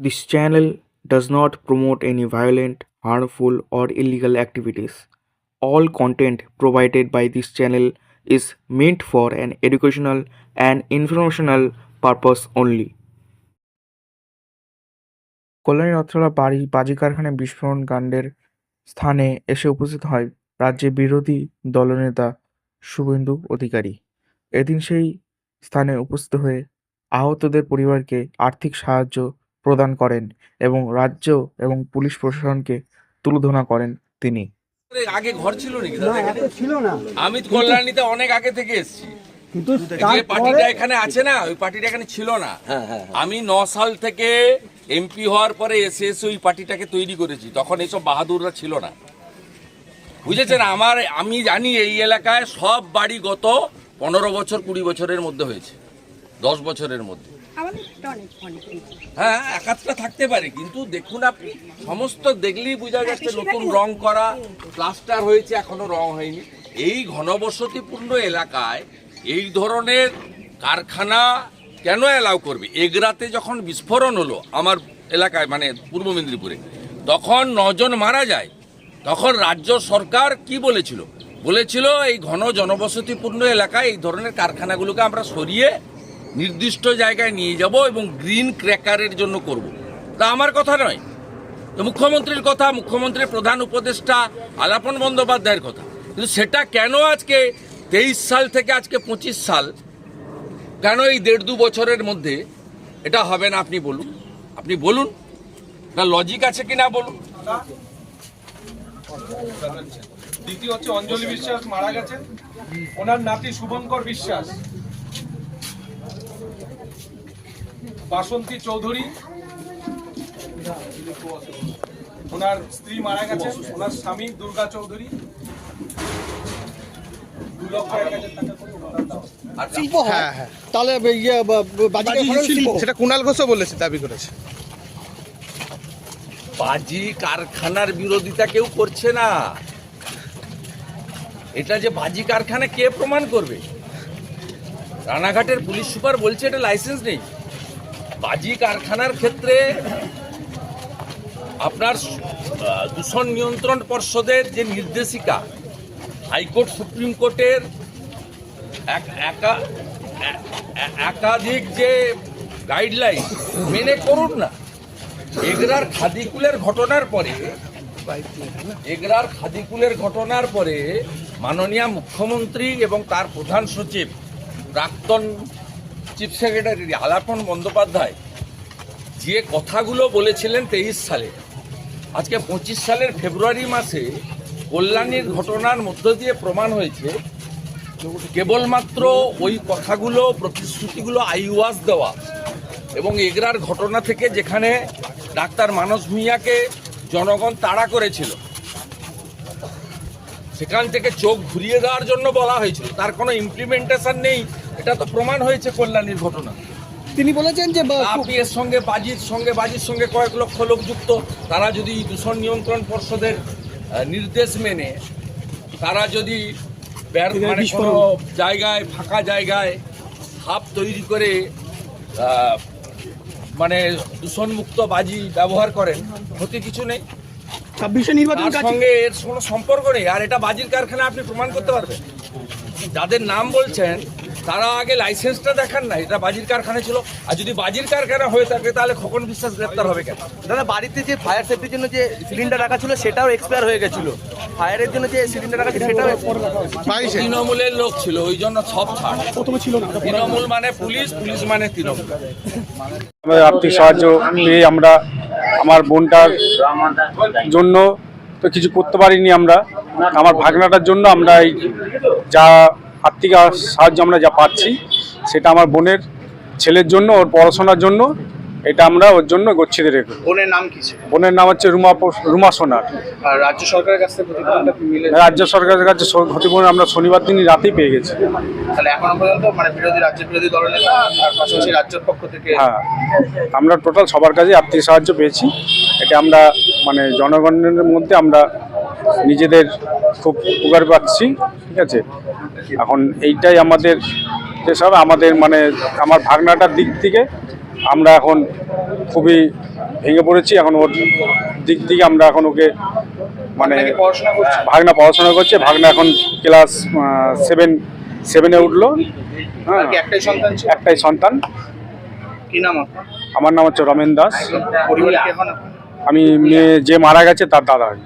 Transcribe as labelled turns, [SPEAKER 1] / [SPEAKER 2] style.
[SPEAKER 1] This channel does not promote any violent, harmful, or illegal activities. All content provided by this channel is meant for an educational and informational purpose only. Kalyani Rathtala বাড়ি বাজি কারখানায় বিস্ফোরণ কাণ্ডের স্থানে এসে উপস্থিত হয় রাজ্যের বিরোধী দলনেতা শুভেন্দু অধিকারী এদিন সেই স্থানে উপস্থিত হয়ে আহতদের পরিবারকে আর্থিক সাহায্য প্রদান করেন এবং রাজ্য এবং পুলিশ প্রশাসনকে তুলোধনা করেন তিনি।
[SPEAKER 2] আগে ঘর ছিল নাকি?
[SPEAKER 3] না
[SPEAKER 2] দাদা এখানে?
[SPEAKER 3] ছিল না।
[SPEAKER 2] আমি কল্যাণীতে অনেক আগে থেকে এসেছি।
[SPEAKER 3] কিন্তু
[SPEAKER 2] যে পার্টিটা এখানে আছে না ওই পার্টিটা এখানে ছিল না। আমি ন সাল থেকে এমপি হওয়ার পরে এসে এসে ওই পার্টিটাকে তৈরি করেছি। তখন এইসব বাহাদুররা ছিল না। বুঝেছেন? আমার আমি জানি এই এলাকায় সব বাড়ি গত পনেরো বছর কুড়ি বছরের মধ্যে হয়েছে। দশ বছরের মধ্যে। হ্যাঁ একাত্রা থাকতে পারে কিন্তু দেখুন আপনি সমস্ত দেখলেই বোঝা যাচ্ছে নতুন রং করা প্লাস্টার হয়েছে এখনও রং হয়নি। এই ঘনবসতিপূর্ণ এলাকায় এই ধরনের কারখানা কেন অ্যালাউ করবে? এগরাতে যখন বিস্ফোরণ হলো আমার এলাকায় মানে পূর্ব মেদিনীপুরে তখন নজন মারা যায়। তখন রাজ্য সরকার কি বলেছিল? বলেছিল এই ঘন জনবসতিপূর্ণ এলাকায় এই ধরনের কারখানাগুলোকে আমরা সরিয়ে নির্দিষ্ট জায়গায় নিয়ে যাব এবং গ্রিন ক্র্যাকারের জন্য করব। তা আমার কথা নয়। তো মুখ্যমন্ত্রীর কথা, মুখ্যমন্ত্রীর প্রধান উপদেষ্টা আলাপন বন্দ্যোপাধ্যায়ের কথা। কিন্তু সেটা কেন আজকে তেইশ সাল থেকে আজকে পঁচিশ সাল? কেন এই দেড় দু বছরের মধ্যে এটা হবে না আপনি বলুন? আপনি বলুন। না লজিক আছে কি না বলুন?
[SPEAKER 4] দ্বিতীয় হচ্ছে অঞ্জলি বিশ্বাস মারা গেছেন। ওনার নাতি শুভঙ্কর বিশ্বাস। বাসন্তী চৌধুরী। ওনার স্ত্রী মারা গেছেন ওনার স্বামী দুর্গা চৌধুরী।
[SPEAKER 2] আচ্ছা
[SPEAKER 3] শিল্প হয়? তাহলে ইয়ে
[SPEAKER 5] সেটা কুণাল ঘোষও বলেছে দাবি করেছে।
[SPEAKER 2] বাজি কারখানার বিরোধিতা কেউ করছে না। এটা যে বাজি কারখানা কে প্রমাণ করবে? রানাঘাটের পুলিশ সুপার বলছে এটা লাইসেন্স নেই। বাজি কারখানার ক্ষেত্রে আপনার দূষণ নিয়ন্ত্রণ পর্ষদের যে নির্দেশিকা, হাইকোর্ট, সুপ্রিম কোর্টের একাধিক যে গাইডলাইন মেনে করুন না, এগরার খাদিকুলের ঘটনার পরে, এগরার খাদিকুলের ঘটনার পরে মাননীয় মুখ্যমন্ত্রী এবং তার প্রধান সচিব প্রাক্তন চিফ সেক্রেটারি আলাপন বন্দ্যোপাধ্যায় যে কথাগুলো বলেছিলেন তেইশ সালে। আজকে পঁচিশ সালের ফেব্রুয়ারি মাসে কল্যাণীর ঘটনার মধ্য দিয়ে প্রমাণ হয়েছে, কেবলমাত্র ওই কথাগুলো, প্রতিশ্রুতিগুলো আইওয়াজ দেওয়া এবং এগরার ঘটনা থেকে যেখানে ডাক্তার মানস ভূঁইয়াকে জনগণ তাড়া করেছিল, সেখান থেকে চোখ ঘুরিয়ে দেওয়ার জন্য বলা হয়েছিল। তার কোনো ইমপ্লিমেন্টেশন নেই। এটা তো প্রমাণ হয়েছে কল্যাণীর ঘটনা।
[SPEAKER 3] তিনি বলেছেন যে
[SPEAKER 2] এর সঙ্গে বাজির সঙ্গে বাজির সঙ্গে কয়েক লক্ষ লোক যুক্ত। তারা যদি দূষণ নিয়ন্ত্রণ পর্ষদের নির্দেশ মেনে তারা যদি মানে কোনো জায়গায় ফাঁকা জায়গায় হাফ তৈরি করে মানে দূষণমুক্ত বাজি ব্যবহার করেন ক্ষতি কিছু নেই।
[SPEAKER 3] ছাব্বিশে নির্বাচন
[SPEAKER 2] সঙ্গে এর কোনো সম্পর্ক নেই। আর এটা বাজির কারখানা আপনি প্রমাণ করতে পারবেন। যাদের নাম বলছেন তারা আগে লাইসেন্সটা দেখান না এটা বাজির কারখানা ছিল। আর যদি বাজির কারখানা হয়ে থাকে তাহলে খোকন বিশ্বাস গ্রেপ্তার হবে কেন?
[SPEAKER 5] দাদা বাড়িতে যে ফায়ার সেফটির জন্য যে সিলিন্ডার রাখা ছিল সেটাও এক্সপায়ার হয়ে গেছিল। ফায়ারের জন্য যে সিলিন্ডার রাখা ছিল সেটাও
[SPEAKER 2] তৃণমূলের লোক ছিল ওই জন্য সব ছাড়।
[SPEAKER 3] প্রথমে ছিল
[SPEAKER 2] তৃণমূল মানে পুলিশ পুলিশ মানে তৃণমূল।
[SPEAKER 6] আমাদের আর্থিক সাহায্য পেয়ে আমরা আমার বোনটার জন্য তো কিছু করতে পারিনি আমরা। আমার ভাগনাটার জন্য আমরা এই যা আর্থিক সাহায্য আমরা যা পাচ্ছি সেটা আমার বোনের ছেলের জন্য ওর পড়াশোনার জন্য এটা আমরা ওর জন্য গচ্ছিতে রেখে।
[SPEAKER 5] বোনের নাম কি
[SPEAKER 6] বোনের নাম হচ্ছে রুমা রুমা সোনার।
[SPEAKER 5] আর রাজ্য সরকারের কাছ
[SPEAKER 6] রাজ্য সরকারের কাছে ক্ষতিপূরণ আমরা শনিবার দিনই রাতেই পেয়ে গেছি।
[SPEAKER 5] তাহলে এখনও পর্যন্ত মানে বিরোধী রাজ্যের বিরোধী দলনেতা আর পাশাপাশি রাজ্যের পক্ষ থেকে
[SPEAKER 6] হ্যাঁ আমরা টোটাল সবার কাছে আর্থিক সাহায্য পেয়েছি। এটা আমরা মানে জনগণের মধ্যে আমরা নিজেদের খুব উপকার পাচ্ছি ঠিক আছে? এখন এইটাই আমাদের যেসব আমাদের মানে আমার ভাগনাটার দিক থেকে আমরা এখন খুবই ভেঙে পড়েছি এখন ওর দিক থেকে আমরা এখন ওকে মানে
[SPEAKER 4] ভাগনা পড়াশোনা করছে?
[SPEAKER 6] ভাগনা এখন ক্লাস সেভেন সেভেনে উঠল হ্যাঁ।
[SPEAKER 4] একটাই সন্তান
[SPEAKER 6] একটাই সন্তান।
[SPEAKER 4] কি নাম
[SPEAKER 6] আমার নাম হচ্ছে রমেন দাস। আমি মেয়ে যে মারা গেছে তার দাদা। হয়